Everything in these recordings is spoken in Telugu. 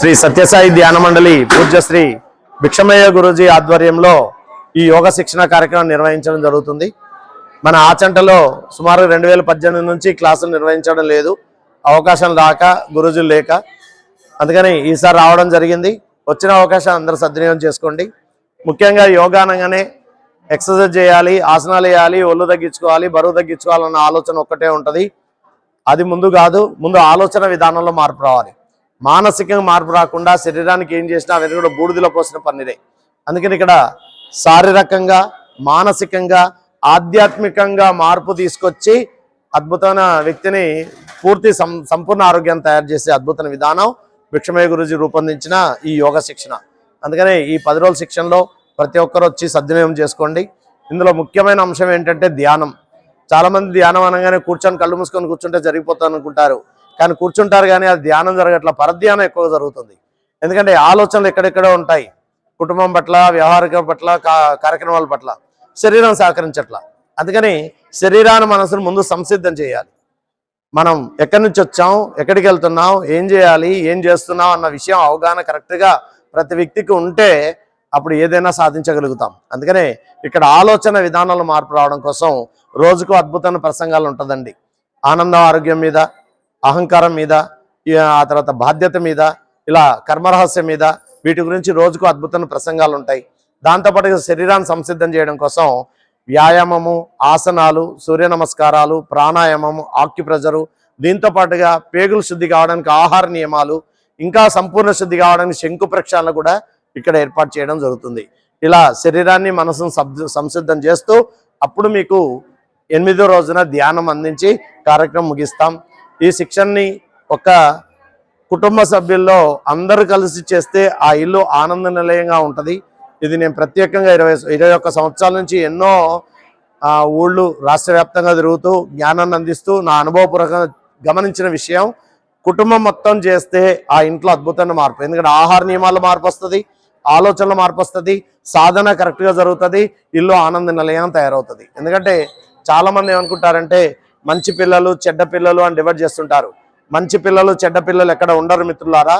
శ్రీ సత్యసాయి ధ్యాన మండలి పూజ్యశ్రీ భిక్షమయ్య గురూజీ ఆధ్వర్యంలో ఈ యోగ శిక్షణ కార్యక్రమం నిర్వహించడం జరుగుతుంది. మన ఆచంటలో సుమారు రెండు వేల పద్దెనిమిది నుంచి క్లాసులు నిర్వహించడం లేదు. అవకాశం రాక గురుజులు లేక. అందుకని ఈసారి రావడం జరిగింది. వచ్చిన అవకాశం అందరూ సద్వినియోగం చేసుకోండి. ముఖ్యంగా యోగా అనగానే ఎక్సర్సైజ్ చేయాలి ఆసనాలు వేయాలి ఒళ్ళు తగ్గించుకోవాలి బరువు తగ్గించుకోవాలన్న ఆలోచన ఒక్కటే ఉంటుంది. అది ముందు కాదు ముందు ఆలోచన విధానంలో మార్పు రావాలి. మానసికంగా మార్పు రాకుండా శరీరానికి ఏం చేసినా అవన్నీ కూడా బూడిదలో పోసిన పన్నిదే అందుకని ఇక్కడ శారీరకంగా మానసికంగా ఆధ్యాత్మికంగా మార్పు తీసుకొచ్చి అద్భుతమైన వ్యక్తిని పూర్తి సం సంపూర్ణ ఆరోగ్యాన్ని తయారు చేసే అద్భుతమైన విధానం భిక్షమయ గురుజీ రూపొందించిన ఈ యోగ శిక్షణ. అందుకనే ఈ పది రోజుల శిక్షణలో ప్రతి ఒక్కరు వచ్చి సద్వినియోగం చేసుకోండి. ఇందులో ముఖ్యమైన అంశం ఏంటంటే ధ్యానం. చాలా మంది ధ్యానం అనగానే కూర్చొని కళ్ళు మూసుకొని కూర్చుంటే జరిగిపోతాను అనుకుంటారు కానీ కూర్చుంటారు కానీ అది ధ్యానం జరగట్ల. పరధ్యానం ఎక్కువగా జరుగుతుంది. ఎందుకంటే ఆలోచనలు ఎక్కడెక్కడో ఉంటాయి. కుటుంబం పట్ల వ్యవహారిక పట్ల కా- కార్యక్రమాల పట్ల. శరీరం సహకరించట్ల. అందుకని శరీరాన్ని మనసును ముందు సంసిద్ధం చేయాలి. మనం ఎక్కడి నుంచి వచ్చాం ఎక్కడికి వెళ్తున్నాం ఏం చేయాలి ఏం చేస్తున్నాం అన్న విషయం అవగాహన కరెక్ట్గా ప్రతి వ్యక్తికి ఉంటే అప్పుడు ఏదైనా సాధించగలుగుతాం. అందుకనే ఇక్కడ ఆలోచన విధానాలు మార్పు రావడం కోసం రోజుకు అద్భుతమైన ప్రసంగాలు ఉంటుందండి. ఆనందం ఆరోగ్యం మీద అహంకారం మీద ఆ తర్వాత బాధ్యత మీద ఇలా కర్మరహస్యం మీద వీటి గురించి రోజుకు అద్భుతమైన ప్రసంగాలు ఉంటాయి. దాంతోపాటు శరీరాన్ని సంసిద్ధం చేయడం కోసం వ్యాయామము ఆసనాలు సూర్య నమస్కారాలు ప్రాణాయామము ఆక్యుప్రెజరు దీంతో పాటుగా పేగులు శుద్ధి కావడానికి ఆహార నియమాలు ఇంకా సంపూర్ణ శుద్ధి కావడానికి శంకు ప్రక్షాళన కూడా ఇక్కడ ఏర్పాటు చేయడం జరుగుతుంది. ఇలా శరీరాన్ని మనసును సంసిద్ధం చేస్తూ అప్పుడు మీకు ఎనిమిదో రోజున ధ్యానం అందించి కార్యక్రమం ముగిస్తాం. ఈ శిక్షణని ఒక కుటుంబ సభ్యుల్లో అందరూ కలిసి చేస్తే ఆ ఇల్లు ఆనంద నిలయంగా ఉంటుంది. ఇది నేను ప్రత్యేకంగా ఇరవై ఇరవై ఒక్క సంవత్సరాల నుంచి ఎన్నో ఊళ్ళు రాష్ట్ర వ్యాప్తంగా తిరుగుతూ జ్ఞానాన్ని అందిస్తూ నా అనుభవపూర్వకంగా గమనించిన విషయం కుటుంబం మొత్తం చేస్తే ఆ ఇంట్లో అద్భుతమైన మార్పు. ఎందుకంటే ఆహార నియమాలు మార్పు వస్తుంది ఆలోచనల మార్పు వస్తుంది సాధన కరెక్ట్గా జరుగుతుంది ఇల్లు ఆనంద నిలయం తయారవుతుంది. ఎందుకంటే చాలామంది ఏమనుకుంటారంటే మంచి పిల్లలు చెడ్డ పిల్లలు అని డివైడ్ చేస్తుంటారు. మంచి పిల్లలు చెడ్డ పిల్లలు ఎక్కడ ఉండరు మిత్రులారా?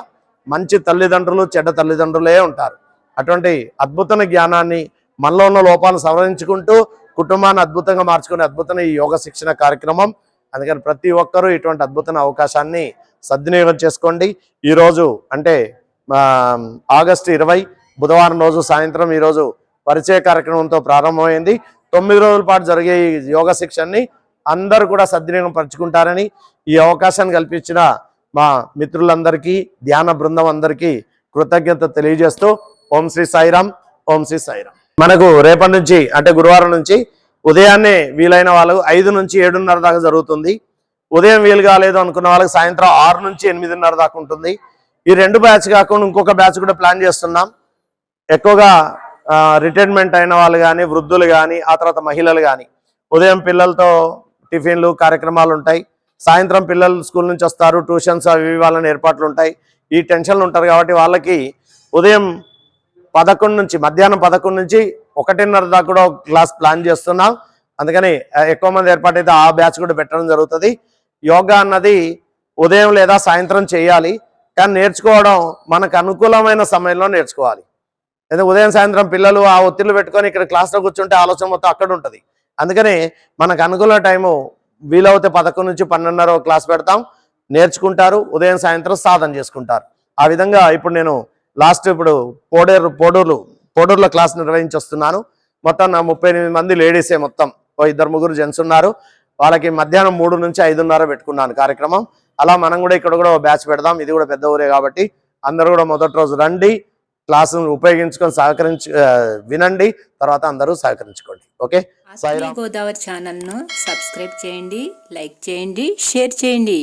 మంచి తల్లిదండ్రులు చెడ్డ తల్లిదండ్రులే ఉంటారు. అటువంటి అద్భుతమైన జ్ఞానాన్ని మనలో ఉన్న లోపాలను సవరించుకుంటూ కుటుంబాన్ని అద్భుతంగా మార్చుకునే అద్భుతమైన ఈ యోగ శిక్షణ కార్యక్రమం. అందుకని ప్రతి ఒక్కరూ ఇటువంటి అద్భుతమైన అవకాశాన్ని సద్వినియోగం చేసుకోండి. ఈరోజు అంటే ఆగస్టు ఇరవై బుధవారం రోజు సాయంత్రం ఈరోజు పరిచయ కార్యక్రమంతో ప్రారంభమైంది. తొమ్మిది రోజుల పాటు జరిగే ఈ యోగ శిక్షణని అందరూ కూడా సద్వినియోగం పరుచుకుంటారని ఈ అవకాశాన్ని కల్పించిన మా మిత్రులందరికీ ధ్యాన బృందం అందరికీ కృతజ్ఞత తెలియజేస్తూ ఓం శ్రీ సాయిరామ్ ఓం శ్రీ సాయిరామ్. మనకు రేపటి నుంచి అంటే గురువారం నుంచి ఉదయాన్నే వీలైన వాళ్ళకు ఐదు నుంచి ఏడున్నర దాకా జరుగుతుంది. ఉదయం వీలు కాలేదు అనుకున్న వాళ్ళకి సాయంత్రం ఆరు నుంచి ఎనిమిదిన్నర దాకా ఉంటుంది. ఈ రెండు బ్యాచ్ కాకుండా ఇంకొక బ్యాచ్ కూడా ప్లాన్ చేస్తున్నాం. ఎక్కువగా రిటైర్మెంట్ అయిన వాళ్ళు కానీ వృద్ధులు కానీ ఆ తర్వాత మహిళలు కానీ ఉదయం పిల్లలతో టిఫిన్లు కార్యక్రమాలు ఉంటాయి. సాయంత్రం పిల్లలు స్కూల్ నుంచి వస్తారు ట్యూషన్స్ అవి వాళ్ళని ఏర్పాట్లు ఉంటాయి. ఈ టెన్షన్లు ఉంటారు కాబట్టి వాళ్ళకి ఉదయం పదకొండు నుంచి మధ్యాహ్నం పదకొండు నుంచి ఒకటిన్నర దాకా కూడా ఒక క్లాస్ ప్లాన్ చేస్తున్నాం. అందుకని ఎక్కువ మంది ఏర్పాటైతే ఆ బ్యాచ్ కూడా పెట్టడం జరుగుతుంది. యోగా అన్నది ఉదయం లేదా సాయంత్రం చేయాలి. కానీ నేర్చుకోవడం మనకు అనుకూలమైన సమయంలో నేర్చుకోవాలి. లేదా ఉదయం సాయంత్రం పిల్లలు ఆ ఒత్తిళ్ళు పెట్టుకొని ఇక్కడ క్లాస్లో కూర్చుంటే ఆలోచన మొత్తం అక్కడ ఉంటుంది. అందుకని మనకు అనుకూల టైము వీలవుతే పదకొండు నుంచి పన్నెండున్నర క్లాస్ పెడతాం. నేర్చుకుంటారు. ఉదయం సాయంత్రం సాధన చేసుకుంటారు. ఆ విధంగా ఇప్పుడు నేను లాస్ట్ ఇప్పుడు పోడేరు పోడూరు పోడూరులో క్లాస్ నిర్వహించి వస్తున్నాను మొత్తం నా ముప్పై ఎనిమిది మంది లేడీసే మొత్తం. ఓ ఇద్దరు ముగ్గురు జెంట్స్ ఉన్నారు. వాళ్ళకి మధ్యాహ్నం మూడు నుంచి ఐదున్నర పెట్టుకున్నాను కార్యక్రమం. అలా మనం కూడా ఇక్కడ కూడా బ్యాచ్ పెడదాం. ఇది కూడా పెద్ద ఊరే కాబట్టి అందరూ కూడా మొదటి రోజు రండి. క్లాసును ఉపయోగించుకొని సహకరించి వినండి తర్వాత అందరూ సహకరించుకోండి. ఓకే? గోదావరి ఛానల్ను సబ్స్క్రైబ్ చేయండి లైక్ చేయండి షేర్ చేయండి.